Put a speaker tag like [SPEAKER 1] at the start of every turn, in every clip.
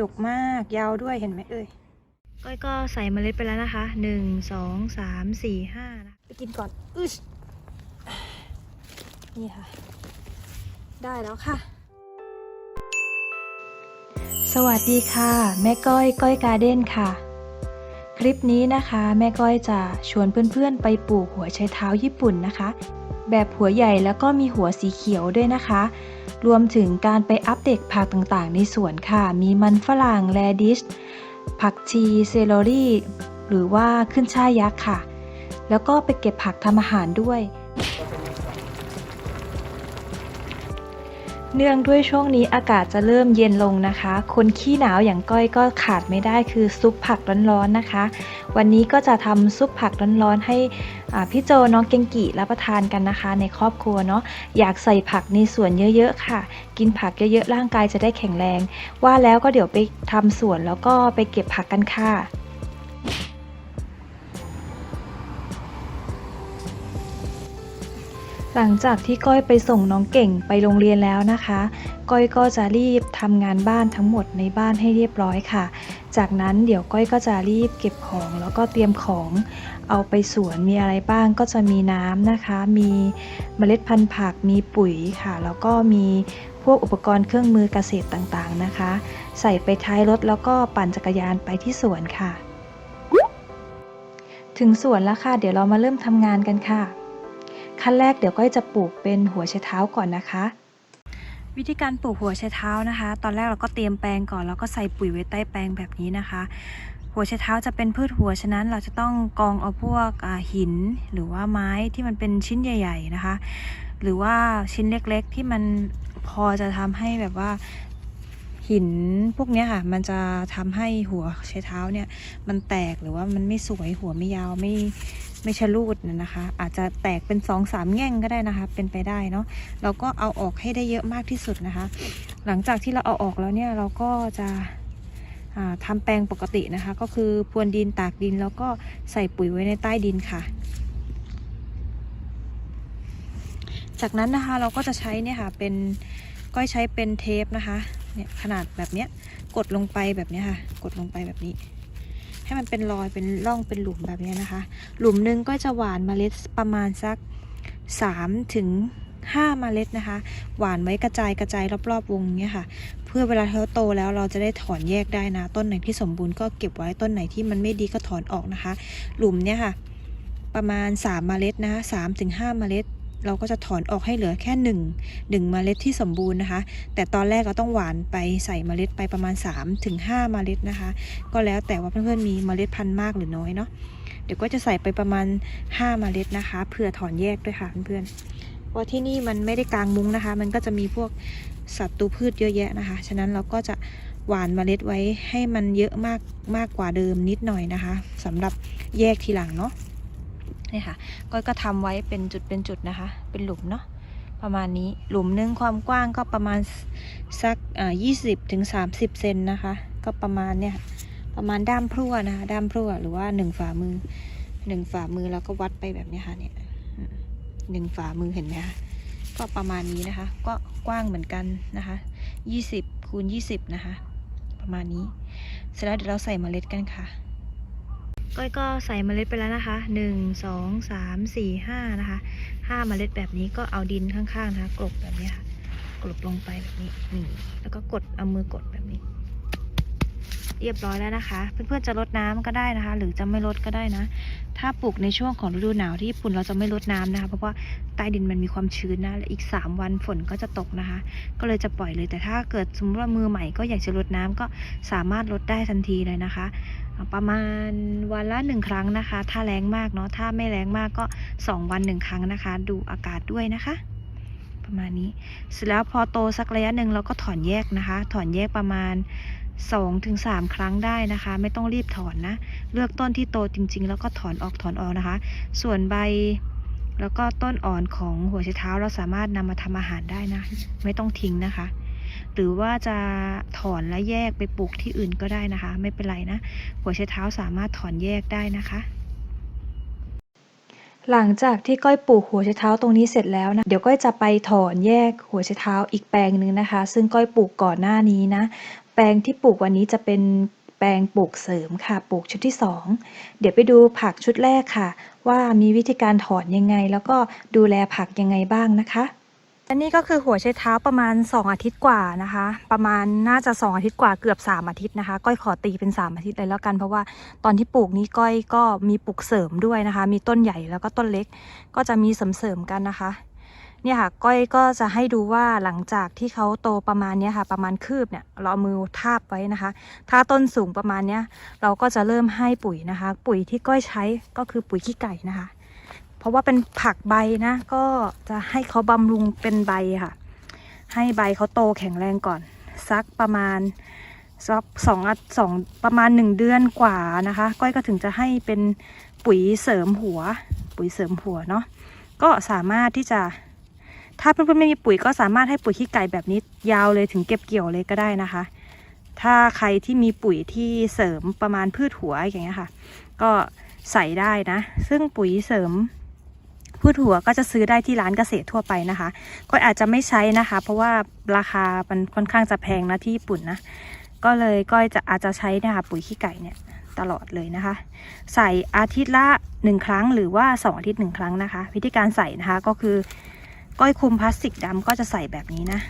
[SPEAKER 1] ดกมากยาวด้วยเห็นไหมเอ่ยก้อยก็ใส่เมล็ดไปแล้วนะคะหนึ่งสองสามสี่ห้านะไปกินก่อนอึชนี่ค่ะ ได้แล้วค่ะ สวัสดีค่ะ แม่ก้อยก้อยการ์เด้นค่ะ คลิปนี้นะคะ แม่ก้อยจะชวนเพื่อนๆ ไปปลูกหัวไชเท้าญี่ปุ่นนะคะ แบบหัวใหญ่แล้วก็มีหัวสีเขียวด้วยนะคะ รวมถึงการไปอัปเดตผักต่างๆ ในสวนค่ะ มีมันฝรั่งแรดิช ผักชีเซลลรี่ หรือว่าขึ้นช่ายยักษ์ค่ะ แล้วก็ไปเก็บผักทำอาหารด้วย เนื่องด้วยช่วงนี้อากาศจะเริ่มเย็นลงนะคะ คนขี้หนาวอย่างก้อยก็ขาดไม่ได้คือซุปผักร้อนๆนะคะ วันนี้ก็จะทำซุปผักร้อนๆให้พี่โจน้องเกงกิรับประทานกันนะคะ ในครอบครัวเนาะอยากใส่ผักในสวนเยอะๆค่ะ กินผักเยอะๆร่างกายจะได้แข็งแรง ว่าแล้วก็เดี๋ยวไปทำสวนแล้วก็ไปเก็บผักกันค่ะ หลังจากที่ก้อยไปส่งน้องเก่งไปโรงเรียนแล้วนะคะ ก้อยก็จะรีบทำงานบ้านทั้งหมดในบ้านให้เรียบร้อยค่ะ จากนั้นเดี๋ยวก้อยก็จะรีบเก็บของแล้วก็เตรียมของเอาไปสวนมีอะไรบ้างก็จะมีน้ำนะคะ มีเมล็ดพันธุ์ผักมีปุ๋ยค่ะ แล้วก็มีพวกอุปกรณ์เครื่องมือเกษตรต่างๆนะคะ ใส่ไปท้ายรถแล้วก็ปั่นจักรยานไปที่สวนค่ะ ถึงสวนแล้วค่ะ เดี๋ยวเรามาเริ่มทำงานกันค่ะ ขั้นแรกเดี๋ยวก้อยจะปลูกเป็นหัวไชเท้าก่อนนะคะ วิธีการปลูกหัวไชเท้านะคะ ตอนแรกเราก็เตรียมแปลงก่อนแล้วก็ใส่ปุ๋ยไว้ใต้แปลงแบบนี้นะคะ หัวไชเท้าจะเป็นพืชหัวฉะนั้นเราจะต้องกองเอาพวกหิน หรือว่าไม้ที่มันเป็นชิ้นใหญ่ ๆนะคะ หรือว่าชิ้นเล็กๆที่มันพอจะทำให้แบบว่าหินพวกนี้ค่ะ มันจะทำให้หัวไชเท้าเนี่ย มันแตกหรือว่ามันไม่สวยหัวไม่ยาวไม่ ไม่ชะลูดนะนะคะ อาจจะแตกเป็นสองสามแง่งก็ได้นะคะ เป็นไปได้เนาะเราก็เอาออกให้ได้เยอะมากที่สุดนะคะ หลังจากที่เราเอาออกแล้วเนี่ยเราก็จะอ่าทำแปลงปกตินะคะ ก็คือพรวนดินตากดินแล้วก็ใส่ปุ๋ยไว้ในใต้ดินค่ะ จากนั้นนะคะเราก็จะใช้เนี่ยค่ะเป็นก้อยใช้เป็นเทปนะคะเนี่ยขนาดแบบเนี้ยกดลงไปแบบนี้ค่ะ กดลงไปแบบนี้ ให้มันเป็นรอยเป็นร่องเป็นหลุมแบบนี้นะคะ หลุมนึงก็จะหวานเมล็ดประมาณสัก3ถึง5เมล็ดนะคะ หวานไว้กระจายกระจายรอบๆวงเนี้ยค่ะ เพื่อเวลาเขาโตแล้วเราจะได้ถอนแยกได้นะ ต้นไหนที่สมบูรณ์ก็เก็บไว้ต้นไหนที่มันไม่ดีก็ถอนออกนะคะ หลุมเนี้ยค่ะ ประมาณ3เมล็ดนะคะ3ถึง5เมล็ด เราก็จะถอนออกให้เหลือแค่1 1เมล็ดที่สมบูรณ์นะคะ แต่ตอนแรกเราต้องหวานไปใส่เมล็ดไปประมาณ3ถึง5เมล็ดนะคะ ก็แล้วแต่ว่าเพื่อนๆมีเมล็ดพันธุ์มากหรือน้อยเนาะเดี๋ยวก็จะใส่ไปประมาณ 5 เมล็ดนะคะเพื่อถอนแยกด้วยค่ะเพื่อนๆเพราะที่นี่มันไม่ได้กลางมุ้งนะคะ มันก็จะมีพวกสัตว์ตูพืชเยอะแยะนะคะ ฉะนั้นเราก็จะหวานเมล็ดไว้ให้มันเยอะมากมากกว่าเดิมนิดหน่อยนะคะสำหรับแยกทีหลังเนาะ นี่ค่ะก้อยก็ทำไว้เป็นจุดเป็นจุดนะคะ เป็นหลุมเนาะประมาณนี้หลุมหนึงความกว้างก็ประมาณสักอ่ายี่สิบถึงสามสิบเซนนะคะ ก็ประมาณเนี่ยประมาณด้ามพรั่วนะคะด้ามพรั่วหรือว่าหนึ่งฝ่ามือหนึ่งฝ่ามือแล้วก็วัดไปแบบนี้ค่ะเนี่ยหนึ่งฝ่ามือเห็นไหมคะก็ประมาณนี้นะคะ ก็กว้างเหมือนกันนะคะยี่สิบคูณยี่สิบนะคะ ประมาณนี้ เสร็จแล้วเดี๋ยวเราใส่เมล็ดกันค่ะ ก้อยก็ใส่เมล็ดไปแล้วนะคะหนึ่งสองสามสี่ห้านะคะห้าเมล็ดแบบนี้ก็เอาดินข้างๆนะคะกลบแบบนี้ค่ะ กลบลงไปแบบนี้นี่แล้วก็กดเอามือกดแบบนี้ เรียบร้อยแล้วนะคะ เพื่อนๆจะลดน้ำก็ได้นะคะ หรือจะไม่ลดก็ได้นะ ถ้าปลูกในช่วงของฤดูหนาวที่ญี่ปุ่นเราจะไม่ลดน้ำนะคะ เพราะว่าใต้ดินมันมีความชื้นนะและอีก 3 วันฝนก็จะตกนะคะ ก็เลยจะปล่อยเลยแต่ถ้าเกิดสมมติว่ามือใหม่ก็อยากจะลดน้ำก็สามารถลดได้ทันทีเลยนะคะ ประมาณวันละหนึ่งครั้งนะคะ ถ้าแรงมากเนาะถ้าไม่แรงมากก็สองวันหนึ่งครั้งนะคะ ดูอากาศด้วยนะคะประมาณนี้ เสร็จแล้วพอโตสักระยะหนึ่งเราก็ถอนแยกนะคะ ถอนแยกประมาณ 2อถึงสครั้งได้นะคะ ไม่ต้องรีบถอนนะ เลือกต้นที่โตจริง ๆ แล้วก็ถอนออกถอนออกนะคะ ส่วนใบแล้วก็ต้นอ่อนของหัวไชเท้าเราสามารถนำมาทำอาหารได้นะ ไม่ต้องทิ้งนะคะ หรือว่าจะถอนและแยกไปปลูกที่อื่นก็ได้นะคะ ไม่เป็นไรนะ หัวไชเท้าสามารถถอนแยกได้นะคะ หลังจากที่ก้อยปลูกหัวไชเท้าตรงนี้เสร็จแล้วนะเดี๋ยวก้อยจะไปถอนแยกหัวไชเท้าอีกแปลงหนึ่งนะคะ ซึ่งก้อยปลูกก่อนหน้านี้นะ แปลงที่ปลูกวันนี้จะเป็นแปลงปลูกเสริมค่ะ ปลูกชุดที่ 2 เดี๋ยวไปดูผักชุดแรกค่ะ ว่ามีวิธีการถอนยังไง แล้วก็ดูแลผักยังไงบ้างนะคะอันนี้ก็คือหัวใช้เท้าประมาณ 2 อาทิตย์กว่านะคะ ประมาณน่าจะ 2 อาทิตย์กว่าเกือบ 3 อาทิตย์นะคะก้อยขอตีเป็น 3 อาทิตย์เลยแล้วกัน เพราะว่าตอนที่ปลูกนี้ก้อยก็มีปลูกเสริมด้วยนะคะ มีต้นใหญ่แล้วก็ต้นเล็กก็จะมีเสริมๆกันนะคะ เนี่ยค่ะ ก้อยก็จะให้ดูว่าหลังจากที่เขาโตประมาณนี้ค่ะ ประมาณคืบเนี่ยเราเอามือทาบไว้นะคะ ถ้าต้นสูงประมาณเนี้ยเราก็จะเริ่มให้ปุ๋ยนะคะ ปุ๋ยที่ก้อยใช้ก็คือปุ๋ยขี้ไก่นะคะ เพราะว่าเป็นผักใบนะ ก็จะให้เขาบำรุงเป็นใบค่ะ ให้ใบเขาโตแข็งแรงก่อน สักประมาณสักสองอัดสองประมาณหนึ่งเดือนกว่านะคะ ก้อยก็ถึงจะให้เป็นปุ๋ยเสริมหัว ปุ๋ยเสริมหัวเนาะก็สามารถที่จะ ถ้าเพื่อนๆไม่มีปุ๋ยก็สามารถให้ปุ๋ยขี้ไก่แบบนี้ยาวเลยถึงเก็บเกี่ยวเลยก็ได้นะคะ ถ้าใครที่มีปุ๋ยที่เสริมประมาณพืชหัวอย่างเงี้ยค่ะ ก็ใส่ได้นะ ซึ่งปุ๋ยเสริมพืชหัวก็จะซื้อได้ที่ร้านเกษตรทั่วไปนะคะ ก็อาจจะไม่ใช้นะคะ เพราะว่าราคามันค่อนข้างจะแพงนะที่ญี่ปุ่นนะ ก็เลยก็จะอาจจะใช้นะคะปุ๋ยขี้ไก่เนี่ยตลอดเลยนะคะ ใส่อาทิตย์ละหนึ่งครั้งหรือว่าสองอาทิตย์หนึ่งครั้งนะคะ วิธีการใส่นะคะก็คือ ก้อยคุมพลาสติกดำก็จะใส่แบบนี้นะ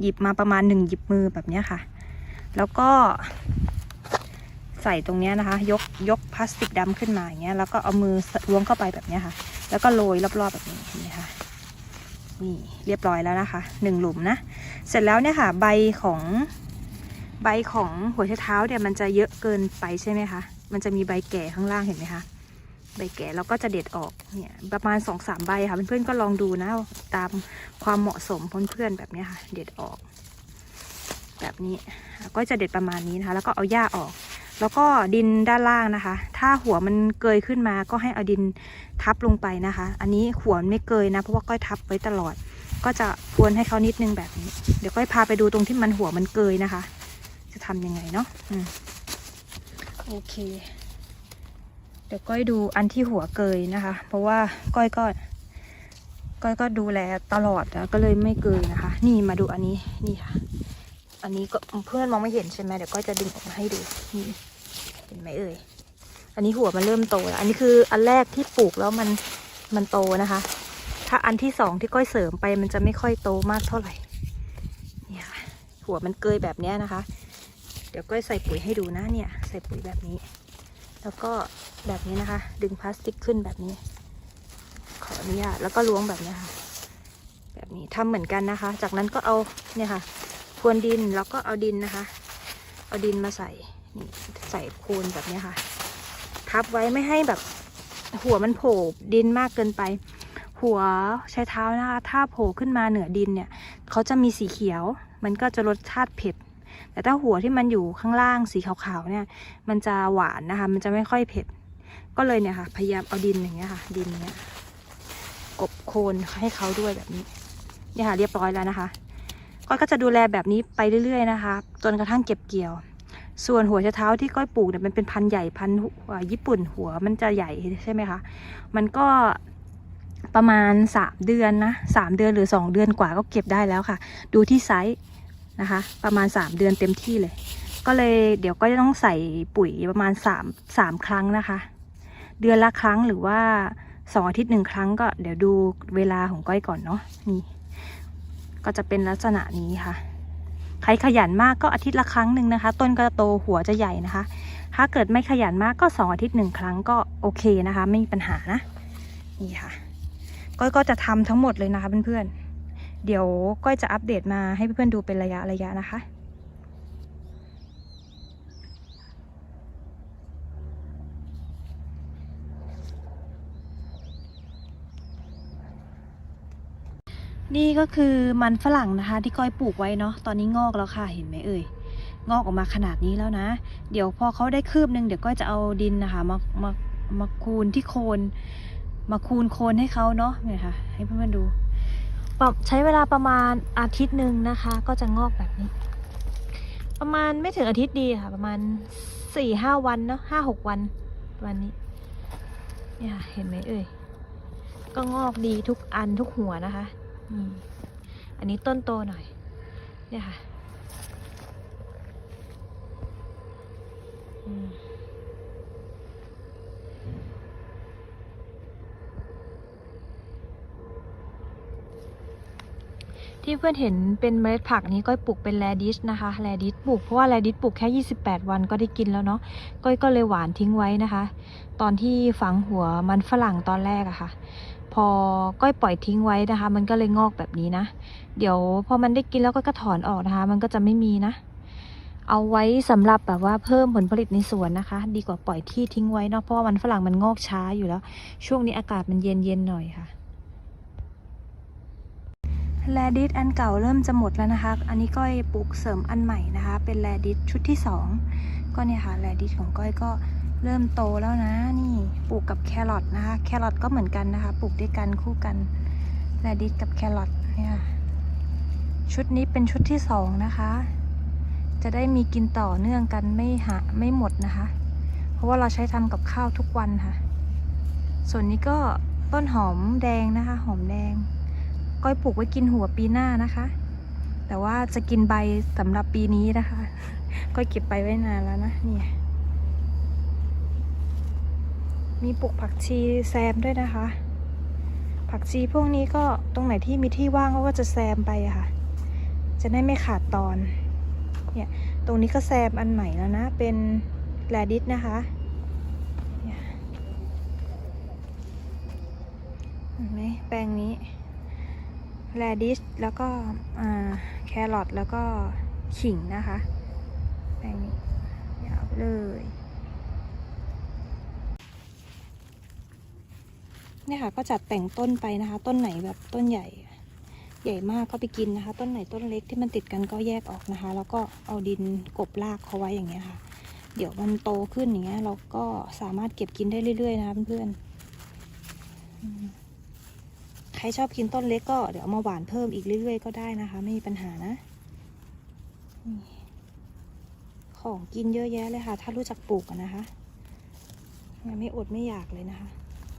[SPEAKER 1] หยิบมาประมาณหนึ่งหยิบมือแบบนี้ค่ะ แล้วก็ใส่ตรงเนี้ยนะคะ ยกยกพลาสติกดำขึ้นมาอย่างเงี้ยแล้วก็เอามือล้วงเข้าไปแบบนี้ค่ะ แล้วก็โรยรอบๆแบบนี้เห็นไหมคะนี่เรียบร้อยแล้วนะคะหนึ่งหลุมนะ เสร็จแล้วเนี่ยค่ะ ใบของใบของหัวไชเท้าเนี่ยมันจะเยอะเกินไปใช่ไหมคะ มันจะมีใบแก่ข้างล่างเห็นไหมคะ ใบแก่เราก็จะเด็ดออกเนี่ยประมาณสองสามใบค่ะเพื่อนๆก็ลองดูนะ ตามความเหมาะสมเพื่อนๆแบบนี้ค่ะ เด็ดออก แบบนี้ก็จะเด็ดประมาณนี้นะคะ แล้วก็เอาหญ้าออก แล้วก็ดินด้านล่างนะคะ ถ้าหัวมันเกยขึ้นมาก็ให้เอาดินทับลงไปนะคะ อันนี้หัวมันไม่เกยนะเพราะว่าก้อยทับไว้ตลอด ก็จะพวนให้เขานิดนึงแบบนี้ เดี๋ยวก้อยพาไปดูตรงที่มันหัวมันเกยนะคะ จะทำยังไงเนาะอโอเค เดี๋ยวก้อยดูอันที่หัวเกยนะคะ เพราะว่าก้อยก็ ก้อยก็ดูแลตลอดนะก็เลยไม่เกยนะคะ นี่มาดูอันนี้นี่ค่ะ อันนี้ก็เพื่อนมองไม่เห็นใช่ไหมเดี๋ยวก้อยจะดึงออกมาให้ดูนี่เห็นไหมเอ่ยอันนี้หัวมันเริ่มโตแล้วอันนี้คืออันแรกที่ปลูกแล้วมันมันโตนะคะ ถ้าอันที่สองที่ก้อยเสริมไปมันจะไม่ค่อยโตมากเท่าไหร่นี่ค่ะหัวมันเกยแบบเนี้ยนะคะ เดี๋ยวก้อยใส่ปุ๋ยให้ดูนะเนี่ย ใส่ปุ๋ยแบบนี้ แล้วก็แบบนี้นะคะ ดึงพลาสติกขึ้นแบบนี้ ขออนุญาตแล้วก็ล้วงแบบนี้ค่ะ แบบนี้ทำเหมือนกันนะคะ จากนั้นก็เอาเนี่ยค่ะพรวนดินแล้วก็เอาดินนะคะ เอาดินมาใส่นี่ใส่โคนแบบนี้ค่ะ ทับไว้ไม่ให้แบบหัวมันโผล่ดินมากเกินไป หัวใช้เท้านะคะ ถ้าโผล่ขึ้นมาเหนือดินเนี่ยเขาจะมีสีเขียว มันก็จะรสชาติเผ็ด แต่ถ้าหัวที่มันอยู่ข้างล่างสีขาวๆเนี่ย มันจะหวานนะคะ มันจะไม่ค่อยเผ็ด ก็เลยเนี่ยค่ะ พยายามเอาดินอย่างเงี้ยค่ะ ดินเนี้ยกบโคนให้เขาด้วยแบบนี้เนี่ยค่ะเรียบร้อยแล้วนะคะก้อยก็จะดูแลแบบนี้ไปเรื่อยๆนะคะ จนกระทั่งเก็บเกี่ยว ส่วนหัวไชเท้าที่ก้อยปลูกเนี่ยมันเป็นพันธุ์ใหญ่พันธุ์ญี่ปุ่นหัวมันจะใหญ่ใช่ไหมคะ มันก็ประมาณสามเดือนนะสามเดือนหรือสองเดือนกว่าก็เก็บได้แล้วค่ะ ดูที่ไซส์ นะคะ ประมาณสามเดือนเต็มที่เลย ก็เลยเดี๋ยวก็จะต้องใส่ปุ๋ยประมาณสามสามครั้งนะคะ เดือนละครั้งหรือว่าสองอาทิตย์หนึ่งครั้งก็เดี๋ยวดูเวลาของก้อยก่อนเนาะนี่ก็จะเป็นลักษณะนี้ค่ะ ใครขยันมากก็อาทิตย์ละครั้งหนึ่งนะคะ ต้นก็จะโตหัวจะใหญ่นะคะ ถ้าเกิดไม่ขยันมากก็สองอาทิตย์หนึ่งครั้งก็โอเคนะคะ ไม่มีปัญหานะนี่ค่ะก้อยก็จะทำทั้งหมดเลยนะคะเพื่อนๆ เดี๋ยวก้อยจะอัปเดตมาให้เพื่อนๆดูเป็นระยะระยะนะคะ นี่ก็คือมันฝรั่งนะคะ ที่ก้อยปลูกไว้เนาะตอนนี้งอกแล้วค่ะเห็นไหมเอ่ยงอกออกมาขนาดนี้แล้วนะ เดี๋ยวพอเขาได้คืบหนึ่งเดี๋ยวก้อยจะเอาดินนะคะมามามาคูนที่โคน มาคูนโคนให้เขาเนาะเนี่ยค่ะ ให้เพื่อนๆดู ใช้เวลาประมาณอาทิตย์หนึ่งนะคะ ก็จะงอกแบบนี้ ประมาณไม่ถึงอาทิตย์ดีค่ะ ประมาณสี่ห้าวันเนาะห้าหกวันวันนี้เนี่ยเห็นไหมเอ่ยก็งอกดีทุกอันทุกหัวนะคะอืมอันนี้ต้นโตหน่อย เนี่ยค่ะ อืม ที่เพื่อนเห็นเป็นเมล็ดผักนี้ก้อยปลูกเป็นแรดิชนะคะแรดิชปลูกเพราะว่าแรดิชปลูกแค่ 28 วันก็ได้กินแล้วเนาะก้อยก็เลยหวานทิ้งไว้นะคะ ตอนที่ฝังหัวมันฝรั่งตอนแรกอะค่ะ พอก้อยปล่อยทิ้งไว้นะคะ มันก็เลยงอกแบบนี้นะ เดี๋ยวพอมันได้กินแล้วก็ก็ถอนออกนะคะ มันก็จะไม่มีนะ เอาไว้สำหรับแบบว่าเพิ่มผลผลิตในสวนนะคะ ดีกว่าปล่อยที่ทิ้งไว้เนาะเพราะว่ามันฝรั่งมันงอกช้าอยู่แล้ว ช่วงนี้อากาศมันเย็นเย็นๆหน่อยค่ะ แลดิสอันเก่าเริ่มจะหมดแล้วนะคะ อันนี้ก้อยปลูกเสริมอันใหม่นะคะ เป็นแลดิสชุดที่สองก็เนี่ยค่ะแลดิสของก้อยก็เริ่มโตแล้วนะ นี่ปลูกกับแครอทนะคะ แครอทก็เหมือนกันนะคะ ปลูกด้วยกันคู่กันแลดิสกับแครอทเนี่ยชุดนี้เป็นชุดที่สองนะคะ จะได้มีกินต่อเนื่องกันไม่หาไม่หมดนะคะ เพราะว่าเราใช้ทำกับข้าวทุกวันค่ะ ส่วนนี้ก็ต้นหอมแดงนะคะ หอมแดง ก้อยปลูกไว้กินหัวปีหน้านะคะ แต่ว่าจะกินใบสำหรับปีนี้นะคะ ก้อยเก็บใบไว้นานแล้วนะนี่มีปลูกผักชีแซมด้วยนะคะ ผักชีพวกนี้ก็ตรงไหนที่มีที่ว่างเขาก็จะแซมไปค่ะ จะได้ไม่ขาดตอน เนี่ย ตรงนี้ก็แซมอันใหม่แล้วนะ เป็นแรดิสนะคะเห็นไหมแปลงนี้ แรดิสแล้วก็แครอทแล้วก็ขิงนะคะแปลงนี้ยาวเลยเนี่ยค่ะก็จัดแต่งต้นไปนะคะ ต้นไหนแบบต้นใหญ่ ใหญ่มากก็ไปกินนะคะ ต้นไหนต้นเล็กที่มันติดกันก็แยกออกนะคะ แล้วก็เอาดินกบรากเขาไว้อย่างเงี้ยค่ะ เดี๋ยวมันโตขึ้นอย่างเงี้ยเราก็สามารถเก็บกินได้เรื่อยๆนะคะเพื่อนๆ ใครชอบกินต้นเล็กก็เดี๋ยวเอามาหวานเพิ่มอีกเรื่อยๆก็ได้นะคะ ไม่มีปัญหานะ ของกินเยอะแยะเลยค่ะ ถ้ารู้จักปลูกนะคะมันไม่อดไม่อยากเลยนะคะ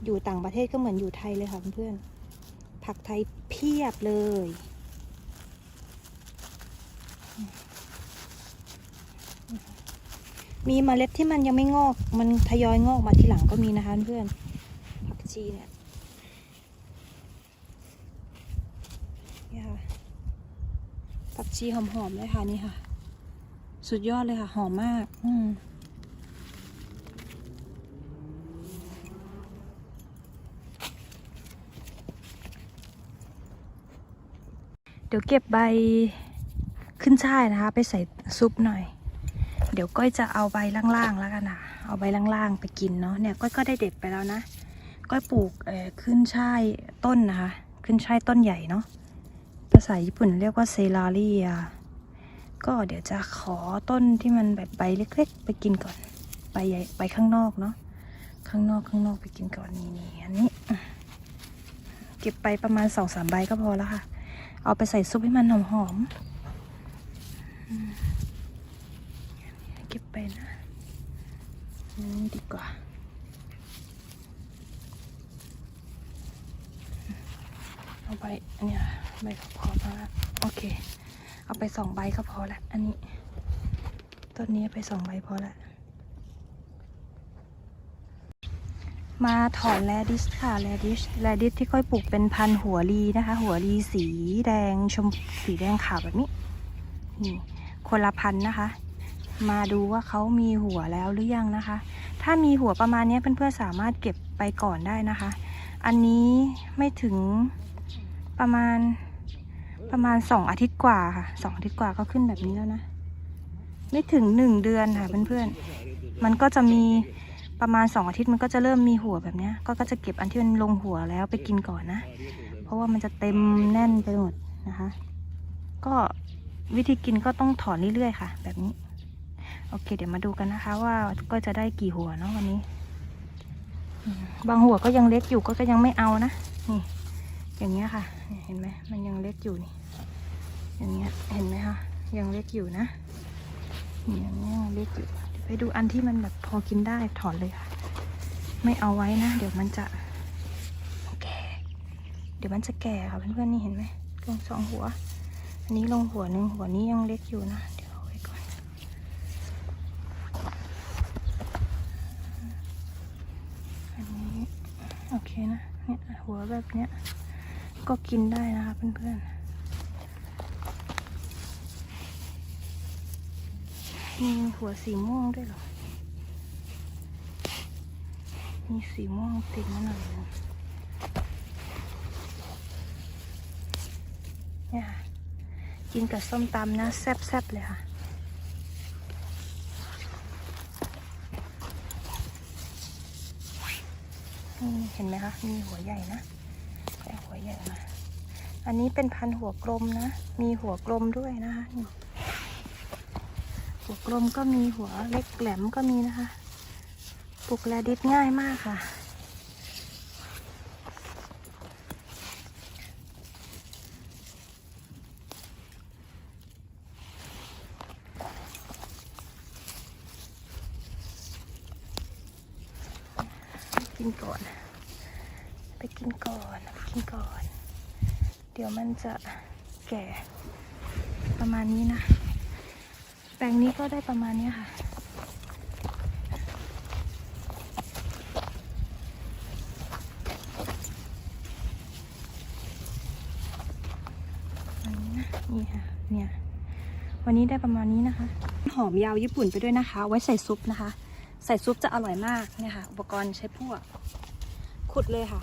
[SPEAKER 1] อยู่ต่างประเทศก็เหมือนอยู่ไทยเลยค่ะเพื่อนๆผักไทยเพียบเลยมีเมล็ดที่มันยังไม่งอก มันทยอยงอกมาทีหลังก็มีนะคะเพื่อนผักชีเนี่ยนี่ค่ะ ผัก ชีหอมๆเลยค่ะนี่ค่ะ สุดยอดเลยค่ะ หอมมาก อืมเดี๋ยวเก็บใบขึ้นช่ายนะคะ ไปใส่ซุปหน่อย เดี๋ยวก้อยจะเอาใบล่างๆแล้วกันนะเอาใบล่างๆไปกินเนาะเนี่ยก้อยก็ได้เด็ดไปแล้วนะ ก้อยปลูกเออขึ้นช่ายต้นนะคะ ขึ้นช่ายต้นใหญ่เนาะ ษาญี่ปุ่นเรียกว่าเซลารีอะก็เดี๋ยวจะขอต้นที่มันแบบใบเล็กๆ ไปกินก่อนใบใหญ่ใบข้างนอกเนาะข้างนอกข้างนอกไปกินก่อนนี่นี่อันนี้ เก็บไปประมาณสองสามใบก็พอแล้วค่ะ เอาไปใส่ซุปให้มันหอมๆอืมเก็บไปนะนี่ดีกว่าเอาไปอันเนี้ย ใบก็พอแล้วโอเค เอาไปสองใบก็พอละ อันนี้ต้นนี้ไปสองใบพอละ มาถอนแรดิสค่ะแรดิสแรดิสที่ค่อยปลูกเป็นพันหัวลีนะคะ หัวลีสีแดงชมสีแดงขาวแบบนี้นี่คนละพันนะคะ มาดูว่าเขามีหัวแล้วหรือยังนะคะ ถ้ามีหัวประมาณนี้เพื่อนๆสามารถเก็บไปก่อนได้นะคะ อันนี้ไม่ถึงประมาณ ประมาณสองอาทิตย์กว่าค่ะสองอาทิตย์กว่าก็ขึ้นแบบนี้แล้วนะ ไม่ถึงหนึ่งเดือนค่ะเพื่อนๆ มันก็จะมีประมาณสองอาทิตย์มันก็จะเริ่มมีหัวแบบเนี้ยก็ก็จะเก็บอันที่มันลงหัวแล้วไปกินก่อนนะ เพราะว่ามันจะเต็มแน่นไปหมดนะคะ ก็วิธีกินก็ต้องถอนเรื่อยๆค่ะ แบบนี้ โอเค เดี๋ยวมาดูกันนะคะ ว่าก็จะได้กี่หัวเนาะวันนี้ บางหัวก็ยังเล็กอยู่ก็ก็ยังไม่เอานะนี่ อย่างเงี้ยค่ะเห็นไหมมันยังเล็กอยู่นี่อย่างเงี้ยเห็นไหมคะยังเล็กอยู่นะอย่างเงี้ยเล็กอยู่ไปดูอันที่มันแบบพอกินได้ถอนเลยค่ะ ไม่เอาไว้นะ เดี๋ยวมันจะแก่เดี๋ยวมันจะแก่ค่ะเพื่อนๆนี่เห็นไหมลงสองหัว อันนี้ลงหัวหนึ่งหัวนี้ยังเล็กอยู่นะเดี๋ยวเอาไว้ก่อนอันนี้โอเคนะเนี่ยหัวแบบเนี้ย ก็กินได้นะคะเพื่อนๆ มีหัวสีม่วงด้วยหรอ มีสีม่วงติดมาหน่อยนึงเนี่ยค่ะกินกับส้มตำนะ แซ่บๆ เลยค่ะเห็นไหมคะ มีหัวใหญ่นะ แต่หัวใหญ่มาอันนี้เป็นพันหัวกลมนะ มีหัวกลมด้วยนะคะนี่หัวกลมก็มีหัวเล็กแหลมก็มีนะคะ ปลูกแลดิสง่ายมากค่ะ กินก่อน ไปกินก่อนไปกินก่อน เดี๋ยวมัน จะแก่ประมาณนี้นะ แปลงนี้ก็ได้ประมาณนี้ค่ะอันนี้นะนี่ค่ะ เนี่ย วันนี้ได้ประมาณนี้นะคะ หอมยาวญี่ปุ่นไปด้วยนะคะ ไว้ใส่ซุปนะคะ ใส่ซุปจะอร่อยมาก เนี่ยค่ะ อุปกรณ์ใช้พวก ขุดเลยค่ะ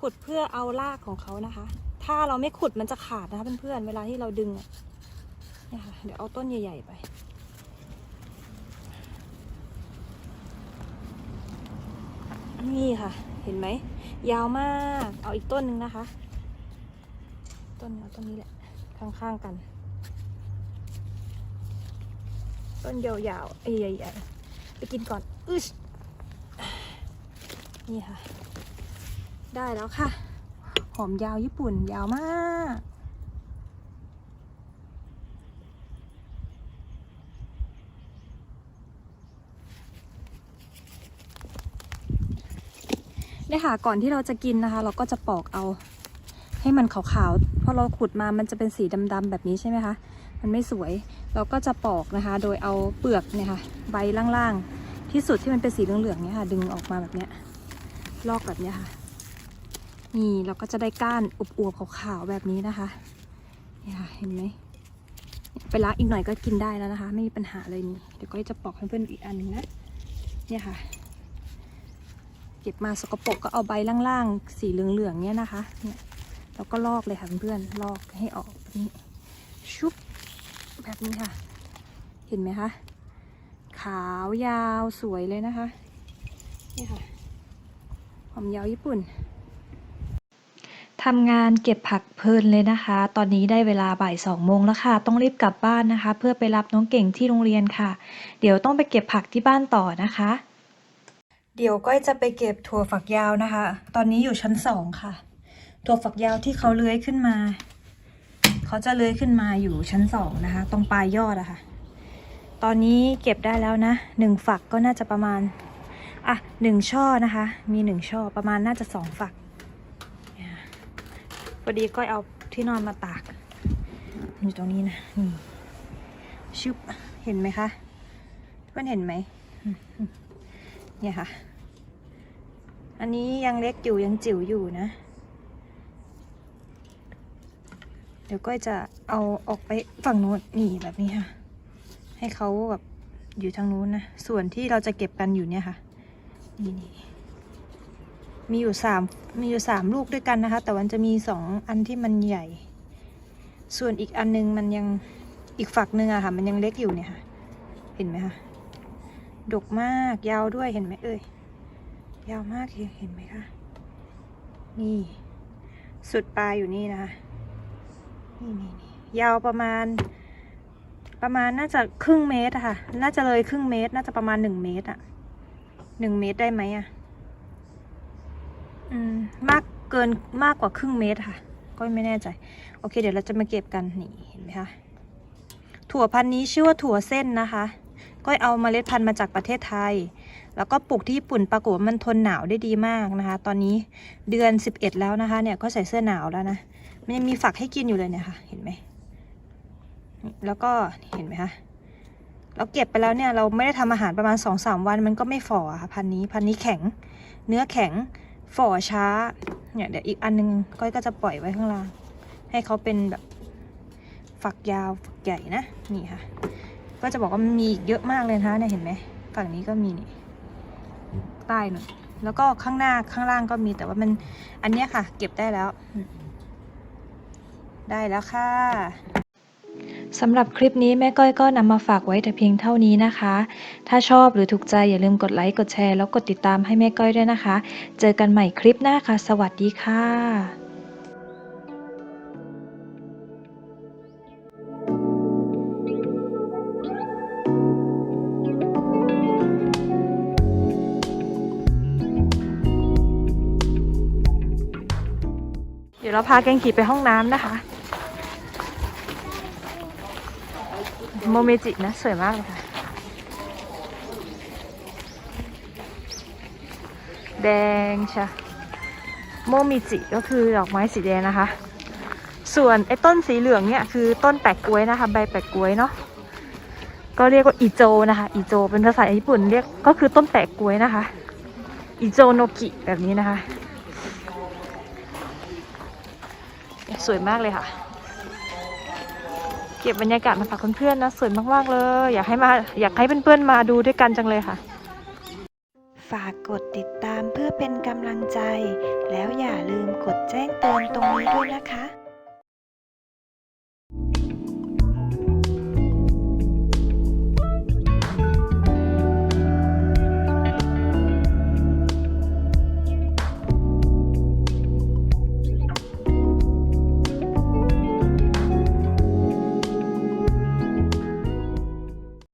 [SPEAKER 1] ขุดเพื่อเอารากของเขานะคะ ถ้าเราไม่ขุดมันจะขาดนะคะเพื่อนๆ เวลาที่เราดึงเนี่ยค่ะ เดี๋ยวเอาต้นใหญ่ ๆ ไป นี่ค่ะ เห็นไหม ยาวมาก เอาอีกต้นหนึ่งนะคะ ต้นเอาต้นนี้แหละ ข้างๆกัน ต้นยาวๆอ้ยใหญ่ๆไปกินก่อน อึชนี่ค่ะ ได้แล้วค่ะ หอมยาวญี่ปุ่นยาวมาก ได้ค่ะก่อนที่เราจะกินนะคะ เราก็จะปอกเอา ให้มันขาวๆเพราะเราขุดมามันจะเป็นสีดำๆแบบนี้ใช่ไหมคะ มันไม่สวย เราก็จะปอกนะคะ โดยเอาเปลือกเนี่ยค่ะใบล่างๆที่สุดที่มันเป็นสีเหลืองๆเนี่ยค่ะ ดึงออกมาแบบเนี้ยลอกแบบเนี้ยค่ะ นี่เราก็จะได้ก้านอวบๆขาวๆแบบนี้นะคะเนี่ยค่ะเห็นไหมไปล้างอีกหน่อยก็กินได้แล้วนะคะ ไม่มีปัญหาเลยนี่เดี๋ยวก็จะปอกให้เพื่อนอีกอันหนึ่งนะเนี่ยค่ะ เก็บมาสกปรกก็เอาใบล่างๆสีเหลืองๆเนี่ยนะคะเนี่ยแล้วก็ลอกเลยค่ะเพื่อนๆลอกให้ออกแบบนี้ชุบแบบนี้ค่ะ เห็นไหมคะขาวยาวสวยเลยนะคะนี่ค่ะ หอมยาวญี่ปุ่น ทำงานเก็บผักเพลินเลยนะคะ ตอนนี้ได้เวลาบ่ายสองโมงแล้วค่ะ ต้องรีบกลับบ้านนะคะ เพื่อไปรับน้องเก่งที่โรงเรียนค่ะ เดี๋ยวต้องไปเก็บผักที่บ้านต่อนะคะ เดี๋ยวก้อยจะไปเก็บถั่วฝักยาวนะคะ ตอนนี้อยู่ชั้นสองค่ะ ถั่วฝักยาวที่เขาเลื้อยขึ้นมา เขาจะเลื้อยขึ้นมาอยู่ชั้นสองนะคะ ตรงปลายยอดอะค่ะ ตอนนี้เก็บได้แล้วนะหนึ่งฝักก็น่าจะประมาณ อะหนึ่งช่อนะคะ มีหนึ่งช่อประมาณน่าจะสองฝัก อดีก้อยเอาที่นอนมาตาก อยู่ตรงนี้นะนี่ชุบเห็นไหมคะเพื่อนเห็นไหมเนี่ยค่ะ อันนี้ยังเล็กอยู่ยังจิ๋วอยู่นะ เดี๋ยวก็จะเอาออกไปฝั่งนู้นนี่แบบนี้ค่ะ ให้เขาแบบอยู่ทางนู้นนะ ส่วนที่เราจะเก็บกันอยู่เนี่ยค่ะ นี่นี่ มีอยู่สามมีอยู่สามลูกด้วยกันนะคะ แต่มันจะมีสองอันที่มันใหญ่ ส่วนอีกอันนึงมันยังอีกฝักหนึ่งอะค่ะ มันยังเล็กอยู่เนี่ยค่ะ เห็นไหมคะดกมากยาวด้วยเห็นไหมเอ่ยยาวมากเห็นเห็นไหมคะนี่ สุดปลายอยู่นี่นะคะนี่นี่นี่ยาวประมาณ ประมาณน่าจะครึ่งเมตรอะค่ะ น่าจะเลยครึ่งเมตร น่าจะประมาณหนึ่งเมตรอะหนึ่งเมตรได้ไหมอะ อืมมากเกินมากกว่าครึ่งเมตรค่ะ ก็ไม่แน่ใจ โอเค เดี๋ยวเราจะมาเก็บกันนี่เห็นไหมคะถั่วพันธุ์นี้ชื่อว่าถั่วเส้นนะคะก็เอาเมล็ดพันธุ์มาจากประเทศไทย แล้วก็ปลูกที่ญี่ปุ่นปรากฏว่ามันทนหนาวได้ดีมากนะคะ ตอนนี้เดือน 11 แล้วนะคะ เนี่ยก็ใส่เสื้อหนาวแล้วนะ มันยังมีฝักให้กินอยู่เลยเนี่ยค่ะ เห็นไหม แล้วก็เห็นไหมคะเราเก็บไปแล้วเนี่ยเราไม่ได้ทำอาหารประมาณสองสามวันมันก็ไม่ฝ่อค่ะพันนี้พันนี้แข็ง เนื้อแข็ง ฝ่อช้า เนี่ยเดี๋ยวอีกอันนึงก้อยก็จะปล่อยไว้ข้างล่าง ให้เขาเป็นแบบฝักยาวฝักใหญ่นะ นี่ค่ะ ก็จะบอกว่ามันมีอีกเยอะมากเลยนะเนี่ยเห็นไหมฝั่งนี้ก็มีนี่ใต้หน่อยแล้วก็ข้างหน้าข้างล่างก็มีแต่ว่ามันอันเนี้ยค่ะ เก็บได้แล้ว ได้แล้วค่ะ สำหรับคลิปนี้แม่ก้อยก็นำมาฝากไว้แต่เพียงเท่านี้นะคะ ถ้าชอบหรือถูกใจอย่าลืมกดไลค์กดแชร์แล้วกดติดตามให้แม่ก้อยด้วยนะคะ เจอกันใหม่คลิปหน้าค่ะ สวัสดีค่ะเดี๋ยวเราพาแกงขี่ไปห้องน้ำนะคะ โมเมจินะ สวยมากเลยค่ะ แดงใช่โมมิจิก็คือดอกไม้สีแดงนะคะ ส่วนไอ้ต้นสีเหลืองเนี่ยคือต้นแปะกล้วยนะคะ ใบแปะกล้วยเนาะก็เรียกว่าอิโจนะคะ อิโจเป็นภาษาญี่ปุ่นเรียกก็คือต้นแปะกล้วยนะคะ อิโจโนกิแบบนี้นะคะ สวยมากเลยค่ะ เก็บบรรยากาศมาฝากเพื่อนๆนะสวยมากๆเลย อยากให้มาอยากให้เพื่อนๆมาดูด้วยกันจังเลยค่ะ ฝากกดติดตามเพื่อเป็นกำลังใจ แล้วอย่าลืมกดแจ้งเตือนตรงนี้ด้วยนะคะ